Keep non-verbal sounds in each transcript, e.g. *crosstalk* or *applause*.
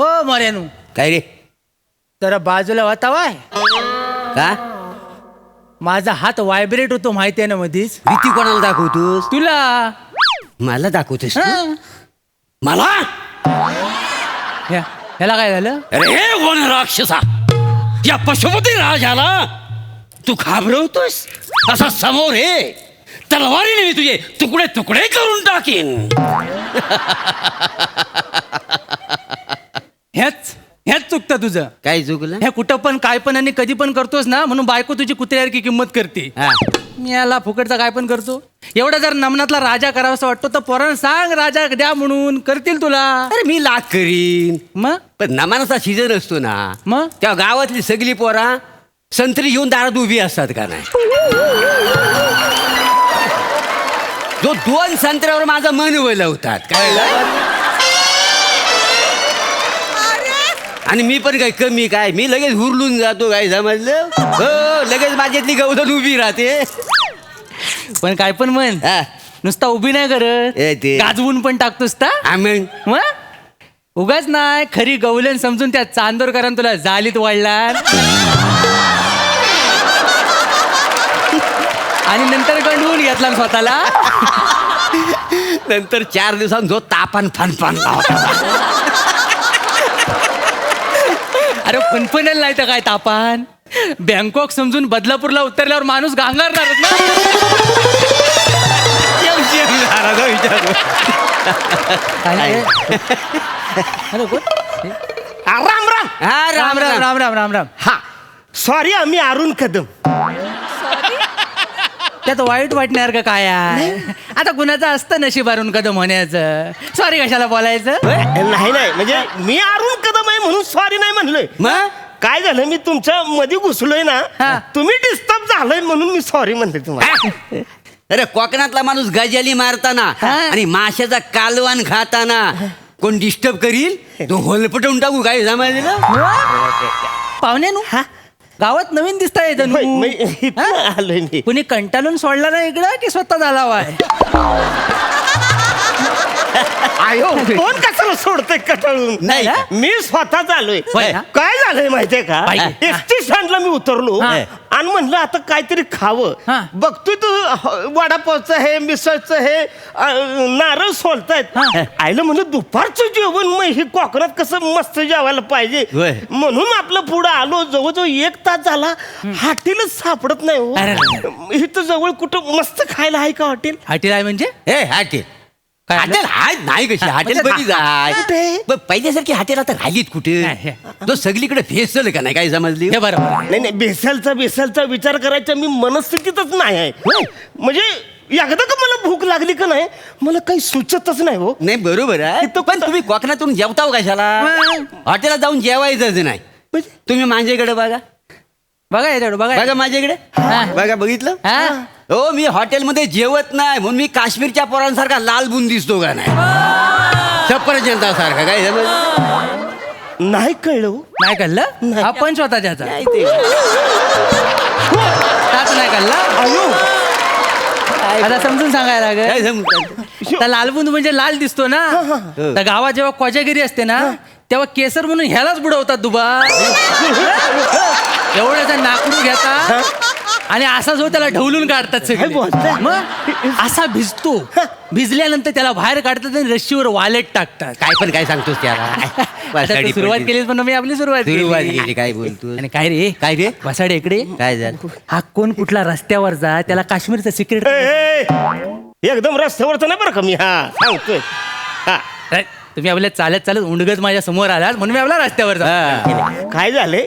हो मोऱ्यानू काय रे? जरा बाजूला वातावाय का? माझा हात व्हायब्रेट होतो माहिती आहे ना मधीच. भीती कोणाला दाखवतोस? तुला. मला दाखवतोस तू? हं. मला? ह्याला काय झालं? अरे कोण राक्षसा? या पशुपती राजाला तू घाबरवतोस? असा समोर हे तलवारीने मी तुझे तुकडे तुकडे करून टाकीन. *laughs* ह्याच ह्याच चुकतं तुझं. काय चुकलं? ह्या कुठं पण काय पण आणि कधी पण करतोस ना म्हणून बायको तुझी कुत्र्यासारखी किंमत करते. हा. मी याला फुकटचा काय पण करतो. एवढा जर नमनातला राजा करावासा वाटतो तर पोरांना सांग राजा द्या म्हणून. करतील तुला. अरे मी लाख करीन. मग? पण नमानाचा सीजन असतो ना. मग? त्या गावातली सगळी पोरा संत्री घेऊन दारात उभी असतात का नाही? जो दोन संत्र्यावर माझं मन वलवतात काय? आणि मी पण काय कमी काय मी लगेच हुरलून जातो काय समजलं? हो लगेच माझ्यातली गवदन उभी राहते. पण काय पण म्हण हा. नुसता उभी नाही करत. ए ते. गाजवून पण टाकतोस ता. आम्ही मग? उगाच नाही खरी गवलन समजून त्या चांदोरकरांना तुला जालीत वाढला आणि नंतर गंडवून घेतला स्वतःला. नंतर चार दिवसांत जो तापन फनफन अरे फनफनेल नाही तर काय तापान? बँकॉक समजून बदलापूरला उतरल्यावर माणूस गांगारणारच ना. काय? अरे कोण? राम राम. हा राम राम राम राम राम राम. हा. सॉरी आम्ही अरुण कदम. त्यात वाईट वाटण्यासारखं काय आहे आता कुणाचं असतं नशीब अरुण कदम होण्याचं? सॉरी कशाला बोलायचं? नाही नाही. म्हणजे मी अरुण आहे म्हणून सॉरी नाही म्हणलोय. मग? काय झालं मी तुमच्या मध्ये घुसलोय हा. ना तुम्ही डिस्टर्ब झालोय म्हणून मी सॉरी म्हणते तुम्हाला. अरे कोकणातला माणूस गजाली मारताना हा. आणि माशाचा कालवान खाताना कोण डिस्टर्ब करील? तो होलपटवून टाकू काय पाहुण्यानु हा? गावात नवीन दिसताय होय, जणू मी इथनं आलोय मी. कुणी कंटाळून सोडला ना इकडं की स्वतः झाला वाय? आयो. कोण कशाला सोडतोय कटाळून? नाही? मी होय ना? काय झालंय माहितीये का? बाई. एसटी स्टँडला मी उतरलो हा. आणि म्हणलं आता काहीतरी खावं. बघतोय तू वडापावचं हे मिसळचं हे अं, नारळ सोलतायत. हा. आईला म्हणलं दुपारचं जेवण मग हे कोकणात कसं मस्त जेवायला पाहिजे. होय. म्हणून आपलं पुढं आलो. जवळजवळ एक तास झाला. हॉटेलच सापडत नाही अरे, हो इथं जवळ कुठं मस्त खायला आहे का हॉटेल? हाटील आहे म्हणजे? हे हॉटेल. काय हॉटेल? हाय नाही कशी हॉटेल बरी जाय? कुठे? पण पहिल्यासारखी हॉटेल आता राहिलीत कुठे? हे. तो सगळीकडे फेसल का नाही काय समजली? हे बरोबर नाही नाही बेसलचा बेसलचा विचार करायचा मी मनस्थितीतच नाही आहे. म्हणजे एकदा का मला भूक लागली का नाही मला काही सुचतच नाही हो. नाही बरोबर आहे. इथं पण तुम्ही कोकणातून जेवताव कशाला? मग. हॉटेलात जाऊन जेवायचंच नाही. म्हणजे? तुम्ही माझ्याकडे बघा. बघा बघा बघा माझ्याकडे. हा. बघा बघितलं? हा? हो मी हॉटेलमध्ये जेवत नाही म्हणून मी काश्मीरच्या पोरांसारखा लाल बुन दिसतो का नाही? सफरचंदा सारखा काय समज नाही कळलं हो. नाही कळलं? नाही. आपण स्वतःच्याचा. नाही ते. त्याच नाही कळलं? अयो. आता समजून सांगायला काय लागेल समजतं? तर लालबुंद म्हणजे लाल दिसतो ना? तर गावात जेव्हा कोजागिरी असते ना तेव्हा केसर म्हणून ह्यालाच बुडवतात दुबा. एवढ्याचा नाकडू घेतात आणि असा जो त्याला ढवलून काढतात काय सगळे? मग असा भिजतो. भिजल्यानंतर त्याला बाहेर काढतात आणि रश्शीवर वालेट टाकतात. काय पण काय सांगतोस त्याला? *laughs* सुरुवात. केलीस पण मी आपली सुरुवात सुरुवात केली केली काय बोलतो आणि काय रे? काय रे? वसाडे इकडे. काय झालं? हा कोण कुठला रस्त्यावर जा त्याला काश्मीरचं सिक्रेट एकदम रस्त्यावरचं नाही बरं का मी? हा सांगतोय. हा. तुम्ही आपल्या चालत चालत उंडगत माझ्यासमोर आलात म्हणून मी आपला रस्त्यावर. काय झालंय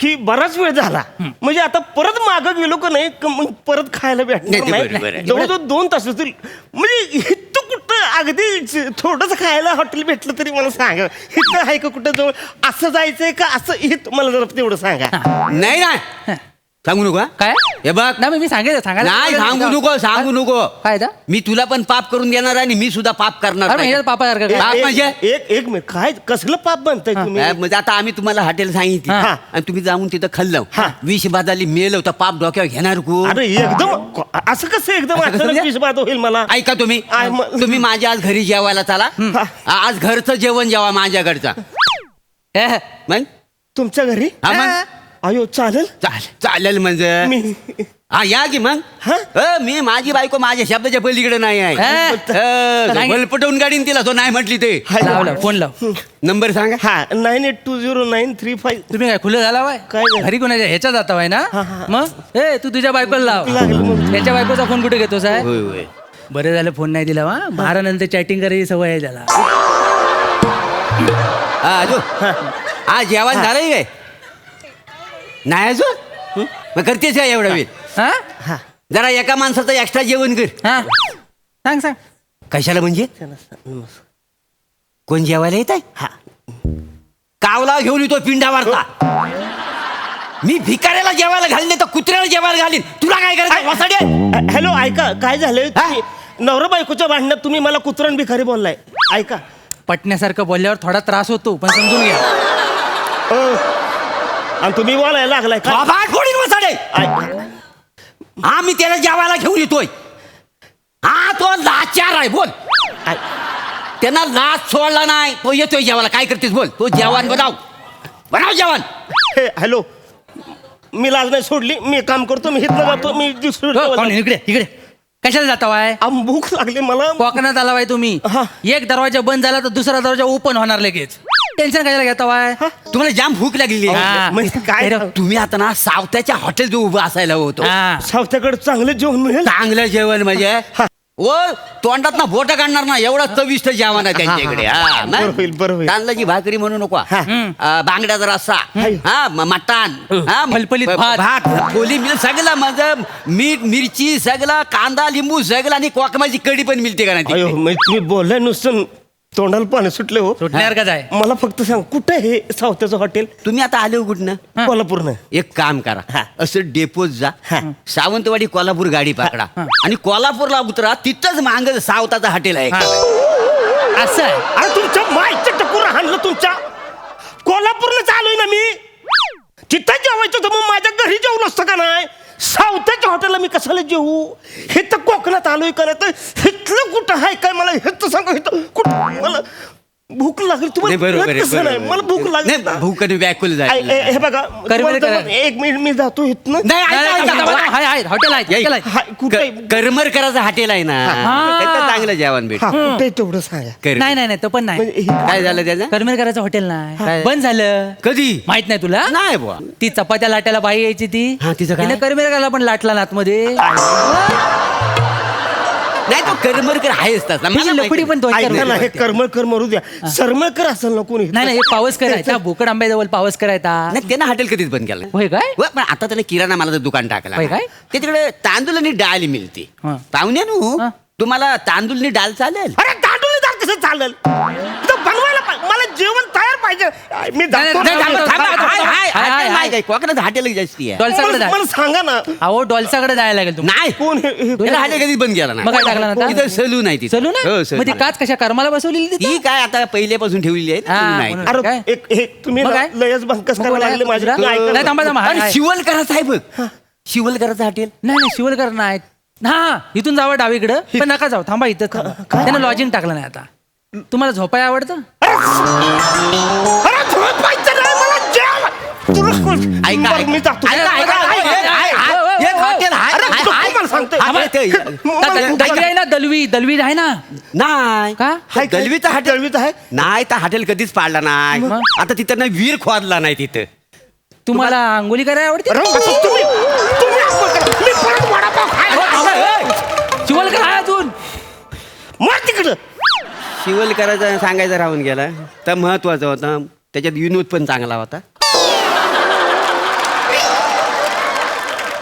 की बराच वेळ झाला. म्हणजे आता परत मागं गेलो का नाही क- मग परत खायला नाही, भेटणार ते नाही. बरोबर आहे. जवळजवळ दोन तास होतील. म्हणजे इथं कुठं अगदी थोडस खायला हॉटेल भेटलं तरी मला सांगा. इथं आहे का कुठं जवळ? असं जायचंय का? असं हे मला जरा तेवढं सांगा. नाही ना सांगू नको हा? काय? हे बघ. नाही मग मी सांगेल सांगायला नाही सांगू नको सांगू नको. काय दा मी तुला पण पाप करून देणार आणि मी सुद्धा पाप करणार अरे नाही. ह्याच्यात पापासारखं काय? पाप एक- म्हणजे? एक एक मिनिट. काय कसलं पाप बनताय तुम्ही? काय, म्हणजे आता आम्ही तुम्हाला हॉटेल सांगितलं. हा. आणि तुम्ही जाऊन तिथं खाल्लं. हा. विष बाजाली मेलं तर पाप डोक्यावर घेणार को अरे एकदम असं कसं एकदम असं कसं अचानक म्हणजे? विषबाध होईल मला? ऐका तुम्ही. आय, म- तुम्ही माझ्या आज घरी जेवायला चला. आज घरचं जेवण जेवा माझ्याकडचं. ए, मग? तुमच्या घरी? हा मग? अयो चालेल? चालेल चालेल म्हणजे? मी हा या की मग? हा? अ, मी माझी बायको माझ्या शब्दाच्या पलीकडे नाही आहे. हा? नाही. पटवून गाडीन तिला तो नाही म्हटली ते. लाव लाव फोन लाव. नंबर सांगा. हा nine eight two zero nine three five. तुम्ही काय खुलं झाला वाय? काय झालं? घरी कोणाच्या ह्याच्या जाता वाय ना? हा, हा. मग? ए तू तुझ्या बायकोला लाव. मग. त्याच्या बायकोचा फोन कुठे घेतोस आहे होय होय. बरं झालं फोन नाही दिला वा महारानंतर चॅटिंग करायची सवय आहे त्याला. हा अजून? हा. जेवण झालंय काय? नाही अजून? मग करतेस का एवढा वेळ? हा? हा. जरा एका माणसाचं एक्स्ट्रा जेवण कर. हा. सांग सांग. कशाला म्हणजे. कोण जेवायला येत आहे हा. कावला घेऊन येतो पिंडावरचा. मी भिकाऱ्याला जेवायला घालीन तर कुत्र्याला जेवायला घालीन. तुला काय करायचं? वसाडे? अ- हॅलो ऐका काय झालंय? तुम्ही नवरा बायकोच्या भांडणात तुम्ही मला कुत्रण भिकारी बोललाय. ऐका. पटण्यासारखं बोलल्यावर थोडा त्रास होतो पण समजून घ्या. अ, आणि तुम्ही बोलायला लागलाय का? बाबा कोणी वसाडे! ऐ- हा मी त्याला जेवायला घेऊन येतोय. हा तो लाचार आहे बोल. त्यांना लाच सोडला नाही तो येतोय जेवायला. काय करतेस बोल. तो जेवण बनव. बनव जेवण. हे, हॅलो. मी लाज नाही सोडली मी काम करतो मी इथनं जातो मी दुसरं हो, इकडे इकडे. कशाला जाता वाय? आम भूक लागली मला. कोकणात आला वाय तुम्ही. हा. एक दरवाजा बंद झाला तर दुसरा दरवाजा ओपन होणार लगेच. टेन्शन कशाला घेता वाय तुम्हाला जाम भूक लागली हा. काय अरे, तुम्ही आता ना सावत्याच्या हॉटेल उभं असायला होतो. हा. सावत्याकडे चांगलं जेवण मिळेल? चांगलं जेवण म्हणजे? ओ तोंडात ना बोट काढणार ना एवढा चविष्ट जेवण आहे त्यांच्याकडे. हा, बरं होईल, बरं होईल. तांदळाची भाकरी म्हणू नको. हा. अं, बांगड्याचा रस्सा. हा. म- मटण. हा, फलफलीत ब- भात. भात पोली मिळ सगळं माझं मीठ मिरची सगळं कांदा लिंबू सगळं आणि कोकमाची कढी पण मिळते का नाही अयो तिकडे? तुम्ही बोललाय नुसतं तोंडाला पाणी सुटले हो. सुटण्यावर का जाय मला फक्त सांग कुठे हे सावत्याचं हॉटेल तुम्ही आता आले हो कुठनं. कोल्हापूरनं. एक काम करा. असं डेपोत जा. सावंतवाडी कोल्हापूर गाडी पकडा. आणि कोल्हापूरला उतरा तिथंच मांग सावताचं हॉटेल आहे. असं आहे? अरे तुमच्या माईचं टकुर हाणलं तुमच्या. कोल्हापूरला चालूय ना मी. तिथं जेवायचं होतं मग माझ्या घरी जेवू नसतं का नाही? सावत्याच्या हॉटेलला मी कशाला जेवू हे तर कोकणात आलोय का तर. हिथलं कुठं आहे काय मला? हे तर सांगा हिथं कुठं? मला भूक लागली. नाही, तुम्हाला बरोबर आहे, नाही मला भूक. लागली नाही, भूक आणि व्याकुल ऐ- झाली ऐ- हे बघा तुम्हाला करा. तर- एक मिनिट मी जातो इथनं. नाही, ऐका, नाही, ऐका, नाही, ऐका. हाय हाय हॉटेल आहे या- हॉटेल आहे. हाय, कुठे? क- करमरकराचं हॉटेल आहे ना. हा. चांगलं जेवण भेट हा कुठे तेवढं सांगा. नाही नाही नाही तो पण नाही. म्हणजे हे- काय झालं त्याचं? करमेरकराचं हॉटेल नाही. काय? बंद झालं. कधी? माहीत नाही तुला? नाही बुवा. ती चपात्या लाटायला बाई यायची ती. हा, तिचं काय? तिने करमेरकरला पण लाटला ना आतमध्ये नाही तो करमरकर आहेच तसा. मला तिची माहिती लपडी पण तो ऐका ना हे करमेरकर करमळकर मरू द्या. सरमळकर असेल ना कोणी? नाही नाही एक पावस करायचा भोकड आंब्याजवळ पावस करायचा. नाही त्यानं हॉटेल कधीच बंद केलं होय काय? व, पण आता त्याने किराणा मला दुकान टाकला. होय काय? ते तिकडे तांदूळ आणि डाळ मिळते. हा. पाहुण्यानु हा. तुम्हाला तांदूळ आणि डाळ चालेल. अरे तांदूळ दाल कसं चालेल? बनवायला मला जेवण तयार पाहिजे मी नाही, जातो नाही, ना. थांबा, थांबा, थांबा, हाय, हाय, हाय, हॉटेल हाय, नाही हाय. काय कोकणात हॉटेल जास्ती आहे डॉल्साकडे मला सांगा ना अहो डॉल्साकडे जायला लागेल तुम्ही नाही कोण हे- त्याला हॉटेल कधीच बंद केला मग काय टाकलं ना तिथं सलून आहे तिथं. चलू ना हो, मग ती. काच कशा कर्माला बसवलेली तिथं? ती काय आता पहिल्यापासून ठेवलेली आहे हा, सलून आहे म्हणून. अरे काय? एक हे तुम्ही मग काय? लयच बंकस मग करायला? लागले माझे. नाही, थांबा, थांबा. हाय, आणि हाय. शिवलकराचं आहे बघ शिवलकराचं हॉटेल नाही नाही शिवलकर नाही हा इथून जावं डावीकडं पण नका जाऊ थांबा इथं थांबा. त्यानं लॉजिंग टाकलं नाही आता तुम्हाला झोपाय आवडतं मी जातो. दलवी दलवी आहे ना? नाही. का? हाय दलवीचा हाट दलवीचा आहे. नाही तर हॉटेल कधीच पाडला नाही. आता तिथं ना वीर खोदला नाही तिथं. तुम्हाला अंगोली करायला आवडते? शिवलकराचं सांगायचं राहून गेला तर महत्वाचं होतं. त्याच्यात विनोद पण चांगला होता.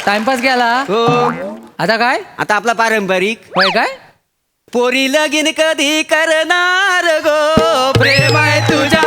टाइमपास गेला. हो. आता काय? आता आपला पारंपरिक. होय काय? पोरी लगीन कधी करणार गो? प्रेम आहे का